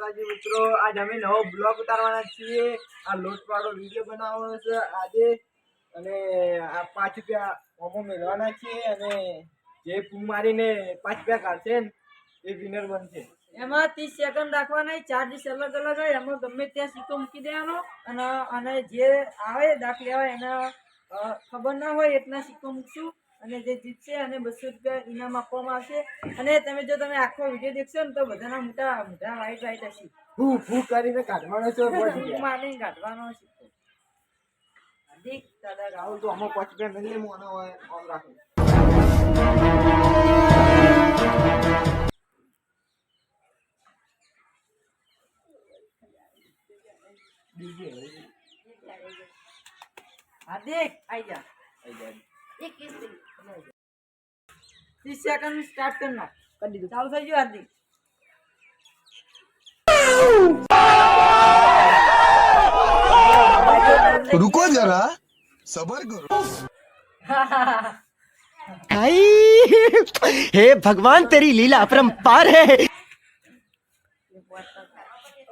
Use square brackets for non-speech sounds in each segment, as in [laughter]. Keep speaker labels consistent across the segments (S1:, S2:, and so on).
S1: માતાજી મિત્રો, આજ અમે નવો બ્લોગ ઉતારવાના છીએ. આ લોટવાળો વીડિયો બનાવવાનો છે આજે. અને આ પાંચ રૂપિયા ઓમો મેળવાના છીએ અને જે પૂ મારીને પાંચ રૂપિયા કાઢશે ને, એ વિનર બનશે.
S2: એમાં ત્રીસ સેકન્ડ રાખવાના ચાર્જીસ અલગ અલગ હોય, એમાં ગમે ત્યાં સિક્કો મૂકી દેવાનો. અને અને જે આવે દાખલે આવે એને ખબર ના હોય, એટલા સિક્કો મૂકશું. અને જે જીતશે અને બસો રૂપિયા ઇનામ આપવામાં આવશે. અને તમે જો તમે આખો વીડિયો દેખશો ને તો બધાના મોટા મોટા વાઈટ વાઈટ હશે.
S1: ફૂ ફૂ કરીને કાઢવાનો છે
S2: ફૂંક મારીને કાઢવાનો છે. હાર્દિક દાદા રાહુલ
S1: તો આમાં પાંચ રૂપિયા મેળવી લે, હું આનો હોય આમ રાખું.
S2: હાર્દિક આઈ જા. ત્રીસ સેકન્ડ સ્ટાર્ટ કરી નાખ કરી દીધું ચાલુ થઈ ગયું હાર્દિક
S3: रुको जरा सबर करो
S4: भाई हे भगवान तेरी लीला अपरंपार है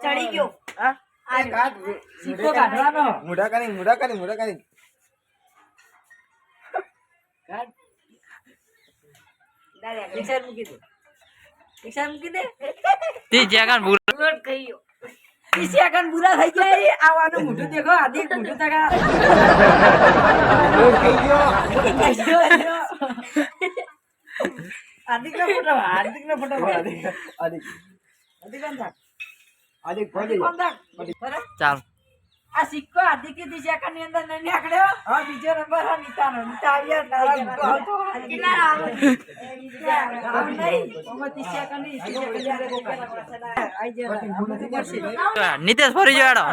S2: ચડી ગયો હા
S1: આ કાઢ
S2: સિક્કો કાઢવાનો
S1: મોઢા કરી મોઢા કરી મોઢા કરી
S2: કાઢ દાદા રિક્ષા મૂકી દે રિક્ષા મૂકી દે થઈ ગયા મોઢું દેખો આધી મોઢું તકા નો ફોટો હાર્દિક નો ફોટો કોણ થાક કોણ થાક
S5: ચાલ
S2: આ સિક્કો હાર્દિક કીધી સેકન્ડની અંદર નહીં નીકળ્યો? હવે બીજો નંબર હા નીતાનો. નીતા આવ્યા રામ નહીં.
S5: નિતેશ ફરી જાડો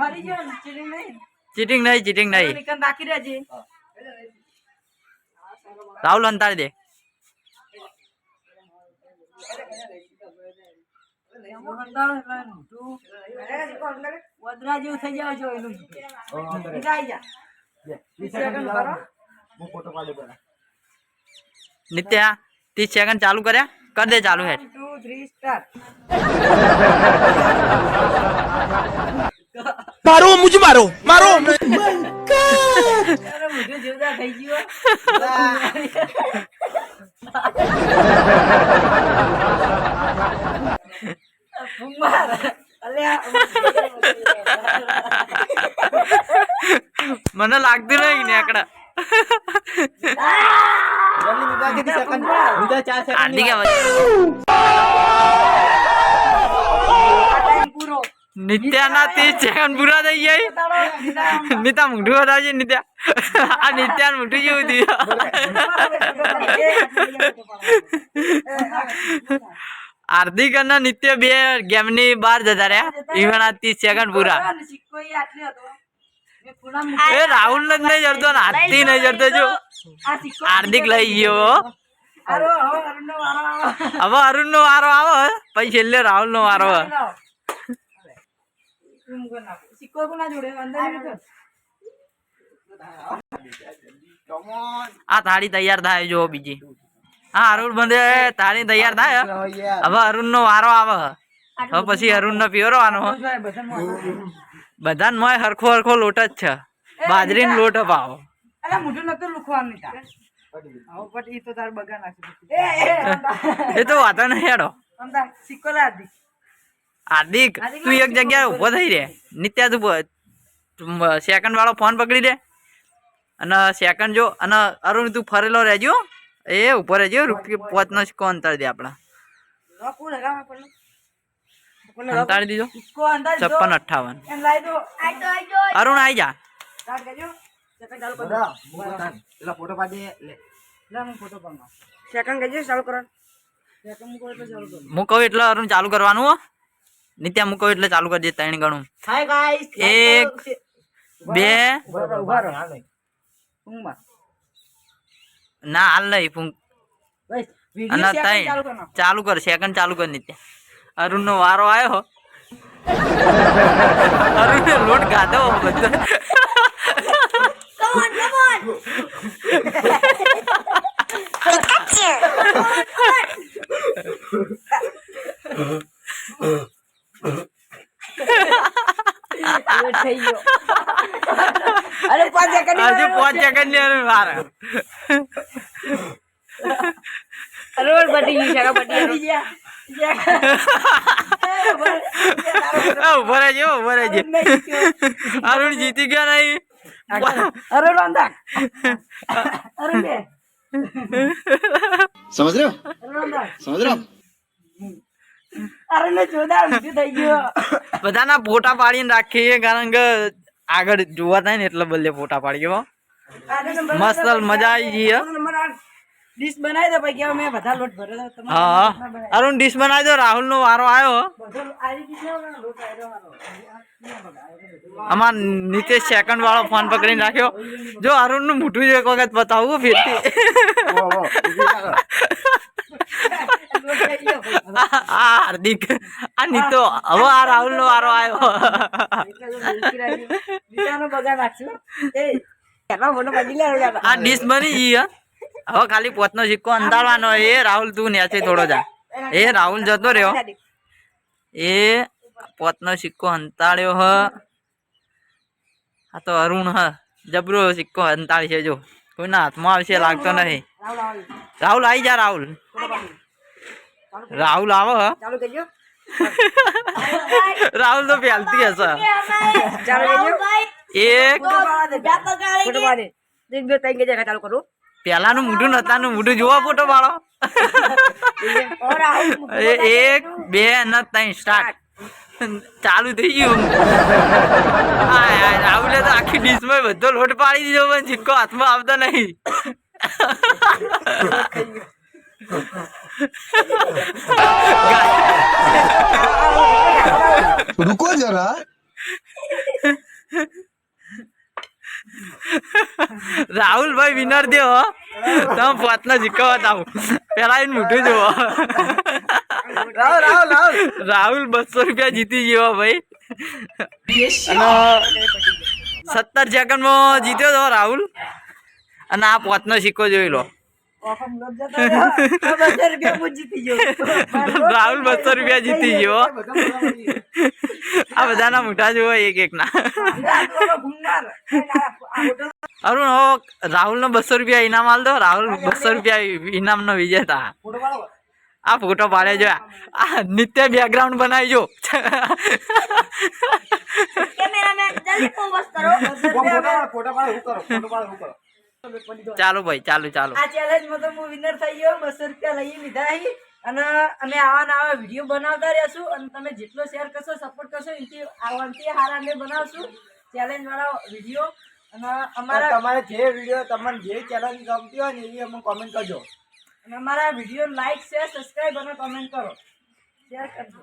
S2: ફરી જો ચીટિંગ નહીં.
S5: ચીટિંગ નહીં ચીટિંગ નહીં.
S2: નિકન બાકી રહેજે.
S5: રાહુલ અંતાડી દે.
S2: વદરા જેવું થઈ જાય જો એનું.
S1: હું ફોટો પાડું પેલા
S5: સેકન્ડ ચાલુ કર્યા? કર દે ચાલુ હેડ
S4: મારો
S2: મુજ મારો. મારો. થઈ ગયો. [laughs] [laughs]
S5: હાર્દિક
S2: આ ટાઈમ પૂરો
S5: નિત્યાના ત્રીસ સેકન્ડ પૂરા થઈ જાય
S2: નીતા.
S5: મૂઠું બતાવજે નિત્યા આ નિત્યા મૂઠું જેવું થયું. હાર્દિક અને નિત્ય બે ગેમની બહાર જતા રહ્યા. ઈવન આ ત્રીસ સેકન્ડ પૂરા એ રાહુલ ને જ નહીં જડતો ને નહીં જડતો જો. હાર્દિક લઈ ગયો
S2: હવે અરુણનો વારો આવે.
S5: અરુણ નો વારો આવે પછી છેલ્લે રાહુલ નો વારો. આ થાળી તૈયાર થાય જો બીજી. હા અરુણ બંધે થાળી તૈયાર થાય હવે અરુણ નો વારો આવે હવે પછી અરુણ નો પીવરવાનો. બધાને મોય હરખો હરખો લોટ જ છે. બાજરીનો લોટ પાવો
S2: અલા, મોઢું નતું લુખવાનું નહીં આવો હવે ઈ તો તાર બગા નાખી એ, એ, અમદા.
S5: એ તો વાત નહીં હેડો.
S2: અમદા, સિકોલા દી.
S5: હાર્દિક તું એક જગ્યાએ ઊભો થઈ રે. નિત્યા તું સેકન્ડ વાળો ફોન પકડી દે. અને સેકન્ડ જો અને અરુણ તું ફરેલો રહેજો એ ઉપર રહેજો રૂપિયા પોતનો સિક્કો અંતર દે આપણા
S2: લો, કોણ હરાવે પેલો? પેલો લો.
S5: અંતાડી દીધો. છપ્પન અઠાવન અરુણ આવી જા.
S1: ફોટો પાડી લે.
S2: લે, હું ફોટો પાડું. સેકન્ડ કરજો, ચાલુ કરો. સેકન્ડ મૂકો એટલે
S5: અરુણ ચાલુ કરવાનું હો. નિત્યા મૂકો એટલે ચાલુ કરજે ત્રણ ગણું. એક, બે. ના હાલ નહીં ફૂંક અને
S2: વીડિયો ચાલુ
S5: ચાલુ કર સેકન્ડ ચાલુ કર નિત્યા. અરુણ નો વારો આવ્યો અરુણ લોટ ગાધો બધો.
S2: અરે પાંચ સેકન્ડ
S5: હજુ પાંચ
S2: સેકન્ડની બટી બટી ગયા
S5: ઊભો રહેજો ઊભો રહેજો અરુણ જીતી ગયા નહીં
S3: અરુણ
S2: વાંધા અરુણ સમજ રહ્યો સમજ રહ્યો
S5: બધાના ફોટા પાડીને રાખીએ કારણ કે આગળ જોવા થાય ને એટલે બદલે ફોટા પાડીએ મસ્ત મજા આવી ગઈ
S2: ડીશ બનાવી દો ભાઈ કે મેં બધા લોટ ભર્યો તમારે
S5: હા હા. અરુણ ડીશ બનાવી દો રાહુલ નો વારો આવ્યો. આમાં નીતેશ સેકન્ડ વાળો ફોન પકડી નાખ્યો જો અરુણનું મોઢું એક વખત બતાવું ફેરથી. આ હાર્દિક આ નીતો હવે આ રાહુલ નો વારો આવ્યો. આ ડીશ બની ગઈ હે. હવે ખાલી પોતનો સિક્કો અંધારવાનો એ રાહુલ તું નેચે થોડો જા. એ રાહુલ જતો રહ્યો. એ પોતનો સિક્કો અંતાડ્યો હ. આ તો અરુણ હ. જબરો સિક્કો અંતાડી છે જો. કોઈના હાથમાં આવશે લાગતો નહીં.
S2: રાહુલ,
S5: આવી જા રાહુલ. રાહુલ આવો હ. રાહુલ તો પહેલતી હશે. એક
S2: બે, ત્રણ ચાલુ કરું.
S5: પેલાનું મોઢું નતાનું મોઢું જોવા ફોટો પાડો એક બે અને ત્રણ સ્ટાર્ટ. ચાલુ થઈ ગયું. હાય રાહુલે તો આખી ડીશમાં બધો લોટ પાડી દીધો પણ સિક્કો હાથમાં આવતો નહીં. રાહુલ ભાઈ વિનર દે હો. તમે પોતનો સિક્કો બતાવો પેલા એને મૂઠું જોવો.
S1: રાહુલ રાહુલ રાહુલ.
S5: રાહુલ બસો રૂપિયા જીતી ગયો ભાઈ. સત્તર સેકન્ડમાં જીત્યો તો રાહુલ. અને આ પોતનો સિક્કો જોઈ લો. રાહુલ બસો રૂપિયા જીતી ગયો. આ બધાના મોટા જોવો એક એક ના અરુણ હો રાહુલ નો બસો રૂપિયા ઇનામ આલ દો. રાહુલ બસો રૂપિયા ઇનામ નો વિજેતા. આ ફોટો પાડે જો. આ નિત્ય બેકગ્રાઉન્ડ બનાવી જો.
S1: ફોટો પાડો ફોટો પાડો હું કરો ફોટો પાડો હું કરો.
S5: ચાલો ભાઈ ચાલુ ચાલુ.
S2: આ ચેલેન્જમાં તો હું વિનર થઈ ગયો. બસો રૂપિયા લઈ લીધા અને અમે આવા આવા વીડિયો બનાવતા રહેશું અને તમે જેટલો શેર કરશો સપોર્ટ કરશો એથી આવવાથી હારા અમે બનાવશું. ચેલેન્જ વાળા વીડિયો અને અમારા
S1: તમારે જે વીડિયો તમને જે ચેનલ ગમતી હોય ને એ અમને કોમેન્ટ કરજો.
S2: અને અમારા વીડિયો લાઈક શેર સબસ્ક્રાઈબ અને કોમેન્ટ કરો. શેર કરજો.